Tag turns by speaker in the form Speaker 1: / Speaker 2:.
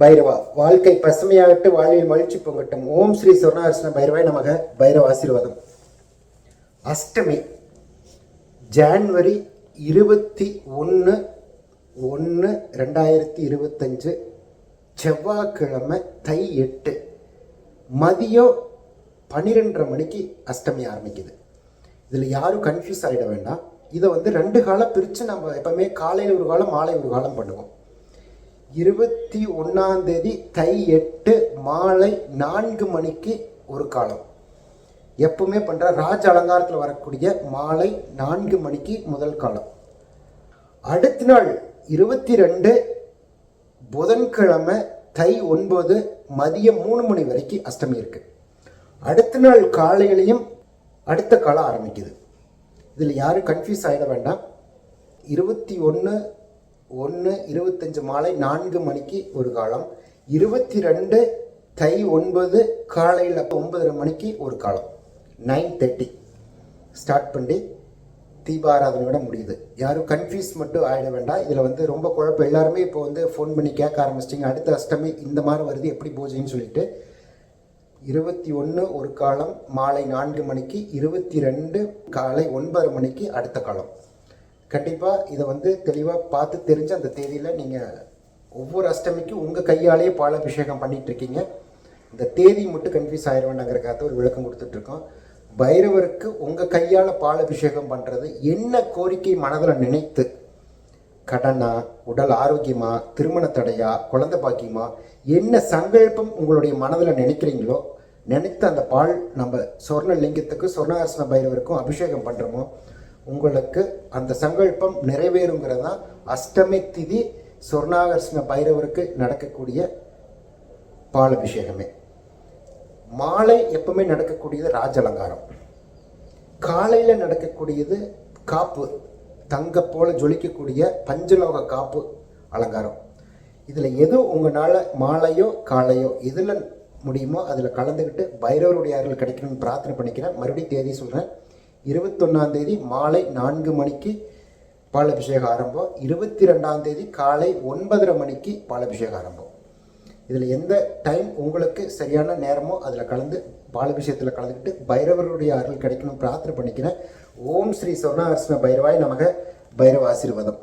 Speaker 1: பைரவா வாழ்க்கை பசுமையாகட்டு வாழ்வில் மகிழ்ச்சி பொங்கட்டும். ஓம் ஸ்ரீ சொர்ணார்ஷ்ண பைரவாய் நமக. பைரவ ஆசீர்வாதம். அஷ்டமி ஜான்வரி இருபத்தி ஒன்று ஒன்று ரெண்டாயிரத்தி இருபத்தஞ்சு செவ்வாய்க்கிழமை தை எட்டு மதியம் பன்னிரெண்டரை மணிக்கு அஷ்டமி ஆரம்பிக்குது. இதில் யாரும் கன்ஃபியூஸ் ஆகிட வேண்டாம். இதை வந்து ரெண்டு காலம் பிரித்து நம்ம எப்போவுமே காலையில் ஒரு காலம் மாலை ஒரு காலம் பண்ணுவோம். இருபத்தி ஒன்றாந்தேதி தை எட்டு மாலை நான்கு மணிக்கு ஒரு காலம். எப்பவுமே பண்ணுற ராஜ அலங்காரத்தில் வரக்கூடிய மாலை நான்கு மணிக்கு முதல் காலம். அடுத்த நாள் இருபத்தி ரெண்டு புதன்கிழமை தை ஒன்பது மதியம் மூணு மணி வரைக்கும் அஷ்டமி இருக்கு. அடுத்த நாள் காலையிலையும் அடுத்த காலம் ஆரம்பிக்குது. இதில் யாரும் கன்ஃபியூஸ் ஆகிட வேண்டாம். இருபத்தி ஒன்று ஒன்று இருபத்தஞ்சு மாலை நான்கு மணிக்கு ஒரு காலம் இருபத்தி ரெண்டு தை ஒன்பது காலையில் ஒன்பதரை மணிக்கு ஒரு காலம் நைன் தேர்ட்டி ஸ்டார்ட் பண்ணி தீபாராதனையோட முடியுது. யாரும் கன்ஃபியூஸ் மட்டும் ஆகிட வேண்டாம். இதில் வந்து ரொம்ப குழப்பம். எல்லாருமே இப்போ வந்து ஃபோன் பண்ணி கேட்க ஆரம்பிச்சிட்டிங்க. அடுத்த அஷ்டமி இந்த மாதிரி வருது எப்படி பூஜைன்னு சொல்லிட்டு. இருபத்தி ஒன்று ஒரு காலம் மாலை நான்கு மணிக்கு இருபத்தி ரெண்டு காலை ஒன்பது மணிக்கு அடுத்த காலம். கண்டிப்பாக இதை வந்து தெளிவாக பார்த்து தெரிஞ்சு அந்த தேதியில் நீங்கள் ஒவ்வொரு அஷ்டமிக்கும் உங்கள் கையாலேயே பால் அபிஷேகம் இருக்கீங்க. இந்த தேதி மட்டும் கன்ஃபியூஸ் ஆயிட வேண்டாங்கிறக்காக ஒரு விளக்கம் கொடுத்துட்ருக்கோம் பைரவருக்கு உங்கள் கையால் பால் அபிஷேகம் பண்ணுறது என்ன கோரிக்கை மனதில் நினைத்து? கடனா உடல் ஆரோக்கியமா திருமண தடையா குழந்தை பாக்கியமா என்ன சங்கல்பம் உங்களுடைய மனதில் நினைக்கிறீங்களோ நினைத்த அந்த பால் நம்ம சொர்ண லிங்கத்துக்கு சொர்ணாசன பைரவருக்கும் அபிஷேகம் பண்ணுறோமோ உங்களுக்கு அந்த சங்கல்பம் நிறைவேறுங்கிறது தான் அஷ்டமி திதி சொர்ணாகர்ஷ்ண பைரவருக்கு நடக்கக்கூடிய பால் அபிஷேகமே மாலை எப்பவுமே நடக்கக்கூடியது ராஜ அலங்காரம் காலையில் நடக்கக்கூடியது காப்பு தங்க போல ஜொலிக்கக்கூடிய பஞ்சலோக காப்பு அலங்காரம். இதில் எது உங்களால் மாலையோ காலையோ எதில் முடியுமோ அதில் கலந்துக்கிட்டு பைரவருடைய அருள் கிடைக்கணும்னு பிரார்த்தனை பண்ணிக்கிறேன். மறுபடியும் தேதி சொல்கிறேன் இருபத்தொன்னாம் தேதி மாலை நான்கு மணிக்கு பாலபிஷேகம் ஆரம்பம். இருபத்தி ரெண்டாம் தேதி காலை ஒன்பதரை மணிக்கு பாலபிஷேகம் ஆரம்பம். இதில் எந்த டைம் உங்களுக்கு சரியான நேரமோ அதில் கலந்து பாலபிஷேகத்தில் கலந்துக்கிட்டு பைரவருடைய அருள் கிடைக்கணும் பிரார்த்தனை பண்ணிக்கிறேன் ஓம் ஸ்ரீ சொர்ணாகர்ஷ்ண பைரவாய் நமக பைரவ ஆசீர்வாதம்.